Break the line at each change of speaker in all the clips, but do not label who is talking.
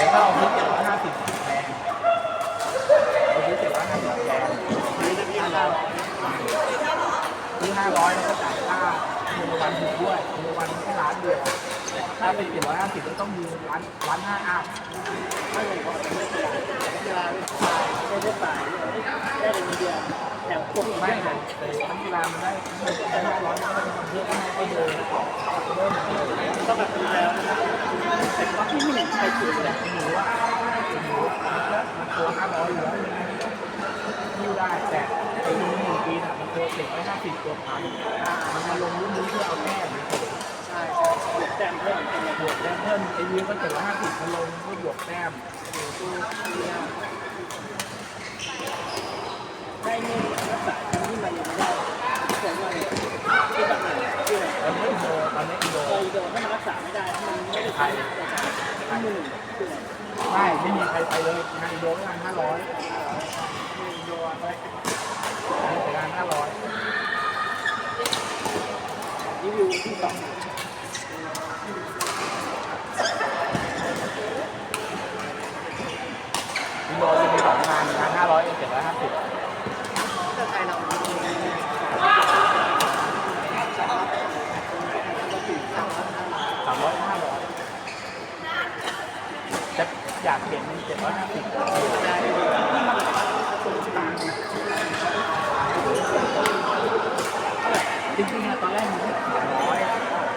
แต่ถ้าเอาซื้อเจ็ดร้อยห้าสิบแพงเอาซื้อเจ็ดร้อยห้าสิบแพงซื้อห้าร้อยแล้วก็จ่ายค่าเงินวันถูกด้วยเงินวันแค่ล้านเดียวถ้าเป็นเจ็ดร้อยห้าสิบก็ต้องมีร้านร้านห้าอัพ
ไม่ลยเพราะเป็นกีฬากีฬาไม่ได้สายได้เป็นเดียวแต่พวก
ไม่
ไม่
แต่แต่ทั้งกีฬามันได้ได้ห้าร้อยก็เพื่อให้ก็เลยเริ่มเลย
ก็แบบนี้แล้วแต่ก็ที่ไม่ใครถือเลย
หนูว่าหนูตัวห้าร้อยอยู่แล้วยิ้วได้แต่ไอ้หนึ่งหนึ่งปีน่ะมันตัวเจ็ดร้อยห้าสิบตัวพันมันมาลงรุ่นนี้เพื่อเอาแต้ม
ใช่ใช่แต่เพิ่ม
บวกแต้มเพิ่มไอ้ยิ้วก็เจ็ดร้อยห้าสิบมันลงเพื่อบวกแต้ม
ได้เงินรักษาที่มันยังไม่ได้ ถ้ามันไม่ได้ใช้ที่มือที่ไหน
ไม่ไม่มีใครไปเลยงานอินโดก็งานห้าร้อย
โยนไว้
แต่งานห้าร้อย
รีวิวที่สอง
อินโดจะมีสองงานงานห้าร้อยเจ็ดร้อยห้าสิบ
ถ้าไทยเรา
สามร้อยห้าร้อยจะ อยากเห็นเจ็ดร้อยห้าสิบจริงๆอะตอนแรกมันสามร้อย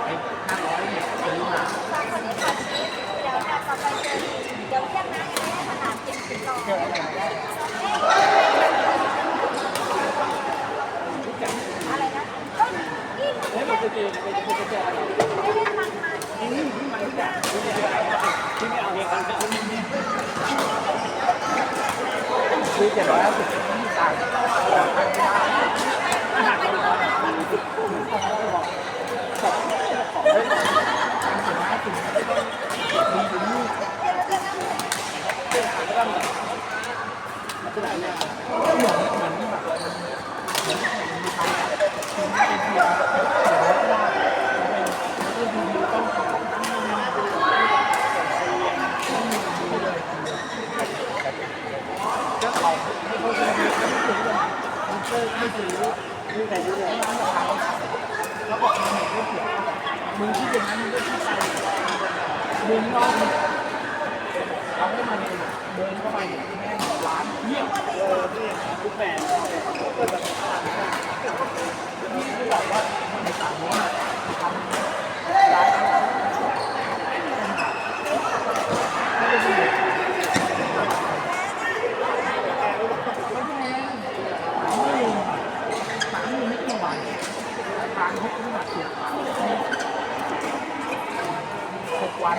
ไอ้ห้าร้อยเนี่ยซื้อมา
เดี๋ยวเราต่อไปเจอเดี๋ยวเรียกนะขนาดเจ็ดสิบโล
เจออะไรได้
อะไรนะก็ยิ่ง
แล้วมันจะเจอไปจะไปเจออะไร
ไม่ได้มันมา
ที่นี่ที่มาจากที่ไม่เอาเองกัน
ซื้อเจ็ดร้อยห้าสิบไม่มีตังค์
ที่ไหนเนี่ย
ก็เอาให้เขาซื้อมันซื้อไม่ซื้อ
ที่ไหนที่ไหน
แล้วบอกมึงไม่เสีย มึงคิดอย่างนั้นมึงก็คิดไปมึงนอนเราให้มันเดินเข้าไปแม่งร้านเงียบ
เออที่ทุกแฟนก็แบบ
นี่คือแบบว่ามันสามนี้ทำร้านสามมือไม่กี่วันทานหกขึ้นมาเสียหกวัน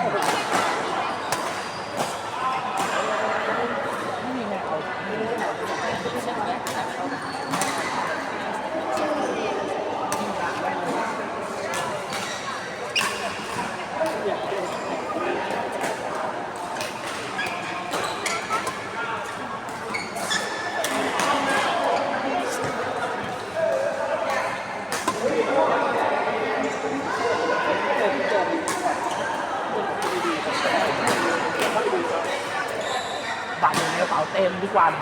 ไม่มีแม่เอาไม่ได้ บัตรอยู่ในกระเป๋าเต็มทุก วัน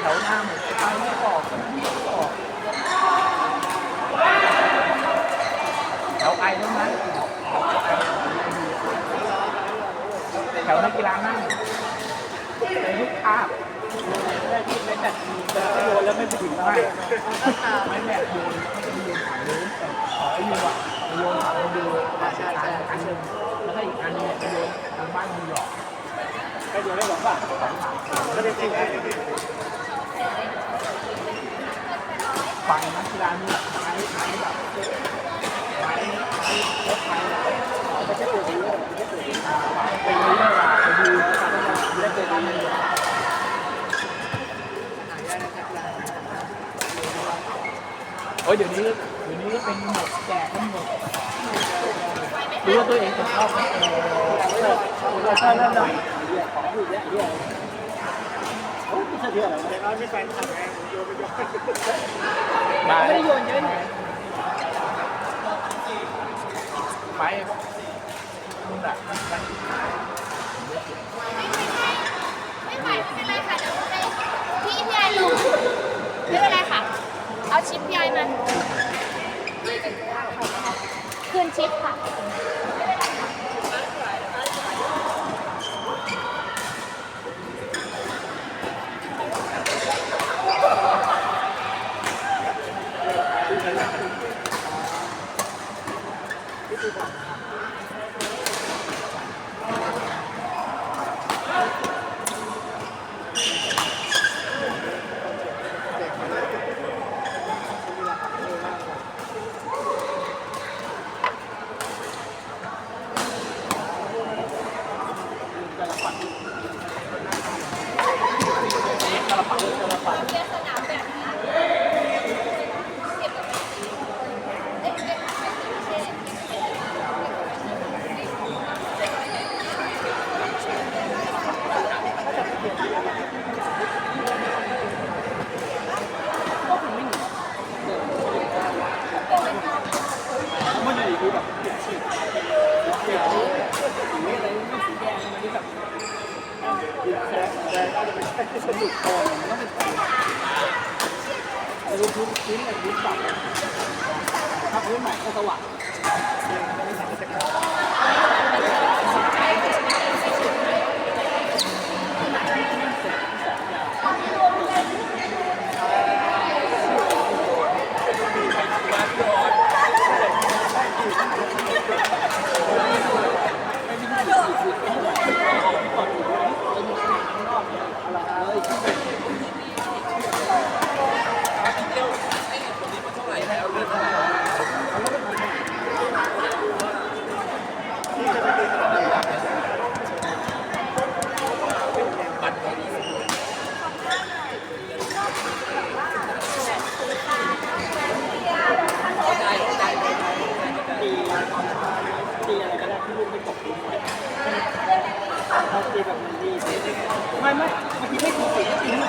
แถวหน้าหมู่ไปไม่ออกไม่ออกแถวไอตรงนั้นแถวนักกีฬานั่งในทุกภาพ
ไม่แบบแต่โยนแล้วไม่ไปถึง
ไม่ไม่แบบโยนไม่ได้โยนถ่ายนู้นขอไอ้โยนอะโยนถ่ายมาดูถ่ายถ่ายอันหนึ่งแล้วก็อีกอันนึงโยน ทางบ้านนิวยอร์ก
ก็โยนได้สองบาทก็ได้จริง
ฝั่งนักกีฬานี่ใช้ใช้แบบใช้ใช้รถไฟแบบ
ไม่ใช่ตัวเดียวไม่ใช่ตัวเดียว
อ่าไปดูเรื่องราวไปดูได้เจอกันเลย
หายากนะครับกีฬา
โอ้ยเดี๋ยวนี้ ดี๋ยวนี้ก็เป็นหมดแจกทั้งหมดดูว่าตัวเองจะชอบเรา
ชอบเล่นอะไรของอยู่เยอะเยอะโอ้ยเยอะเลยเราไม่แฟนขับไงโยนไปโยน
ไม่
ได้โยนเยอะ
ไหนไปนู่ไแห
ไม่ไปไม่เป็นไรค่ะเดี๋ยวให้พี่ยายลงไม่เป็นไรค่ะ เอาชิปพี่ายมา ขึ้นชิปค่ะ
สนุกพอมันต้องเป็น พื้นพื้นอะไรพื้นป
รั
บ
ถ้าพื้นใหม่ก็ส
ว่าง ไม่ไม่ถูก
สิ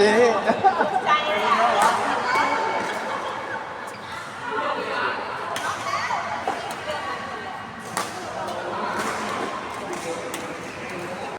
there.